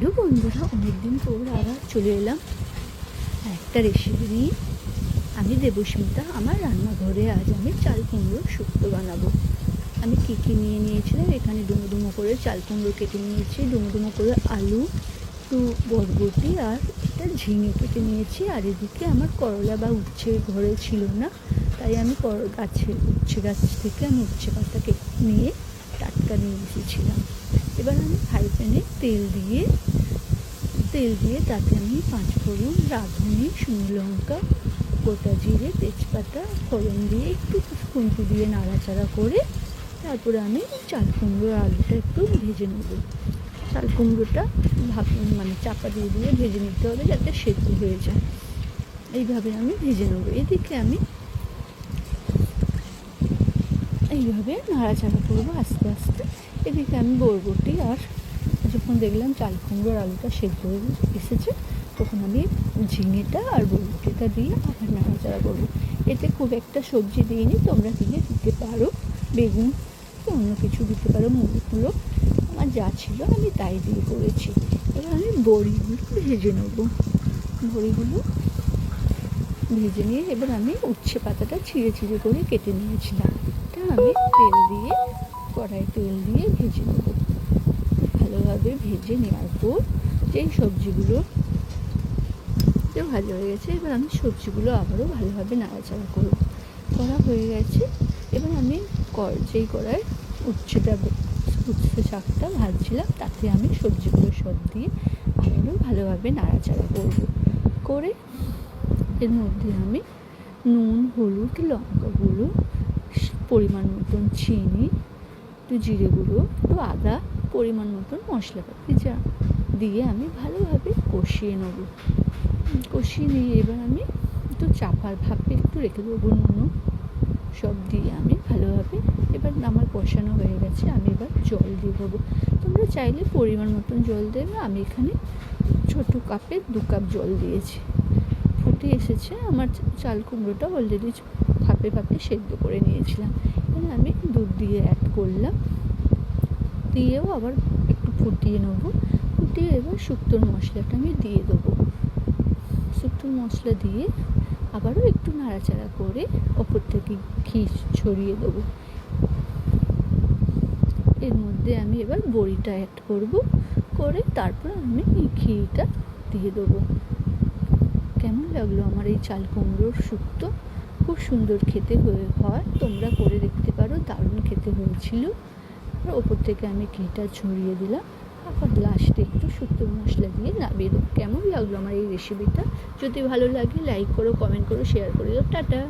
Hello বন্ধুরা, অনেকদিন পর আবার চলে এলাম একটা রেসিপি নিয়ে। আমি দেবস্মিতা, আমার রান্নাঘরে আজ আমি চাল কুমড়ো শুক্তো বানাবো। আমি কী কী নিয়ে নিয়েছিলাম? এখানে ডুমো ডুমো করে চাল কুমড়ো কেটে নিয়েছি, ডুমো ডুমো করে আলু, একটু বরবটি আর একটা ঝিঙে কেটে নিয়েছি। আর এদিকে আমার করলা বা উচ্ছে ঘরে ছিল না, তাই আমি গাছে, উচ্ছে গাছ থেকে আমি উচ্ছে পাতা কেটে নিয়ে টাটকা নিয়ে এসেছিলাম এবার আমি ফ্রাই প্যানে তেল দিয়ে তেল দিয়ে তাতে আমি পাঁচ ফোড়ন রাঁধুনি, শুকনো লঙ্কা, গোটা জিরে, তেজপাতা, ফোড়ন দিয়ে একটু খুন্তি দিয়ে নাড়াচাড়া করে তারপরে আমি চাল কুমড়োর আলুটা একটু ভেজে নেব। চাল কুমড়োটা ভাব মানে চাপা দিয়ে দিয়ে ভেজে নিতে হবে যাতে সেদ্ধ হয়ে যায়। এইভাবে আমি ভেজে নেব। এদিকে আমি এইভাবে নাড়াচাড়া করব আস্তে আস্তে। এদিকে আমি বরবটি আর যখন দেখলাম চাল কুমড়োর আলুটা সেদ্ধ হয়ে এসেছে, তখন আমি ঝিঙেটা আর বরবটিটা দিয়ে আবার নাড়াচাড়া করব। এতে খুব একটা সবজি দিইনি, তোমরা দিলে দিতে পারো, বেগুন কি অন্য কিছু দিতে পারো মুড়িগুলো আমার যা ছিল আমি তাই দিয়ে করেছি। এবার আমি বড়িগুলো ভেজে নেব। বড়িগুলো ভেজে নিয়ে এবার আমি উচ্ছে পাতাটা ছিঁড়ে ছিঁড়ে করে কেটে নিয়েছিলাম। এটা আমি তেল দিয়ে কড়াই তেল দিয়ে ভেজে নেব। ভালোভাবে ভেজে নেওয়ার পর যেই সবজিগুলো ভাজা হয়ে গেছে, এবার আমি সবজিগুলো আবারও ভালোভাবে নাড়াচাড়া করব। করা হয়ে গেছে, এবার আমি যেই কড়াই উচ্ছেটা উচ্ছে শাকটা ভাজছিলাম, তাতে আমি সবজিগুলো সব দিয়ে আবারও ভালোভাবে নাড়াচাড়া করব। করে এর মধ্যে আমি নুন, হলুদ, লঙ্কা গুঁড়ো, পরিমাণ মতন চিনি একটু জিরে গুঁড়ো, একটু আদা, পরিমাণ মতন মশলাপাতি যা দিয়ে আমি ভালোভাবে কষিয়ে নেব। কষিয়ে নিয়ে এবার আমি একটু চাপার ভাপে একটু রেখে দেবো নুন। সব দিয়ে আমি ভালোভাবে এবার আমার কষানো হয়ে গেছে, আমি এবার জল দিয়ে দেবো। তোমরা চাইলে পরিমাণ মতন জল দেবে, আমি এখানে ছোটো কাপে দু কাপ জল দিয়েছি। ফুটে এসেছে, আমার চাল কুমড়োটা অলরেডি ভাপে ভাপে সেদ্ধ করে নিয়েছিলাম। এবার আমি দুধ দিয়ে অ্যাড করলাম। দিয়েও আবার একটু ফুটিয়ে নেব। ফুটিয়ে এবার শুক্তোর মশলাটা আমি দিয়ে দেবো। শুক্তোর মশলা দিয়ে আবারও একটু নাড়াচাড়া করে ওপর থেকে ঘি ছড়িয়ে দেবো। এর মধ্যে আমি এবার বড়িটা অ্যাড করব। করে তারপর আমি ঘিটা দিয়ে দেবো। কেমন লাগল আমার এই চাল কুমড়োর শুক্তো? খুব সুন্দর খেতে হয়ে হয়। তোমরা করে দেখতে পারো, দারুণ খেতে হয়েছিল। ওপর থেকে আমি ঘিটা ছড়িয়ে দিলাম। তারপর লাস্টে একটু শুক্তো মশলা দিয়ে নামিয়ে দেবো। কেমন লাগল আমার এই রেসিপিটা যদি ভালো লাগে লাইক করো কমেন্ট করো শেয়ার করে দাও টাটা!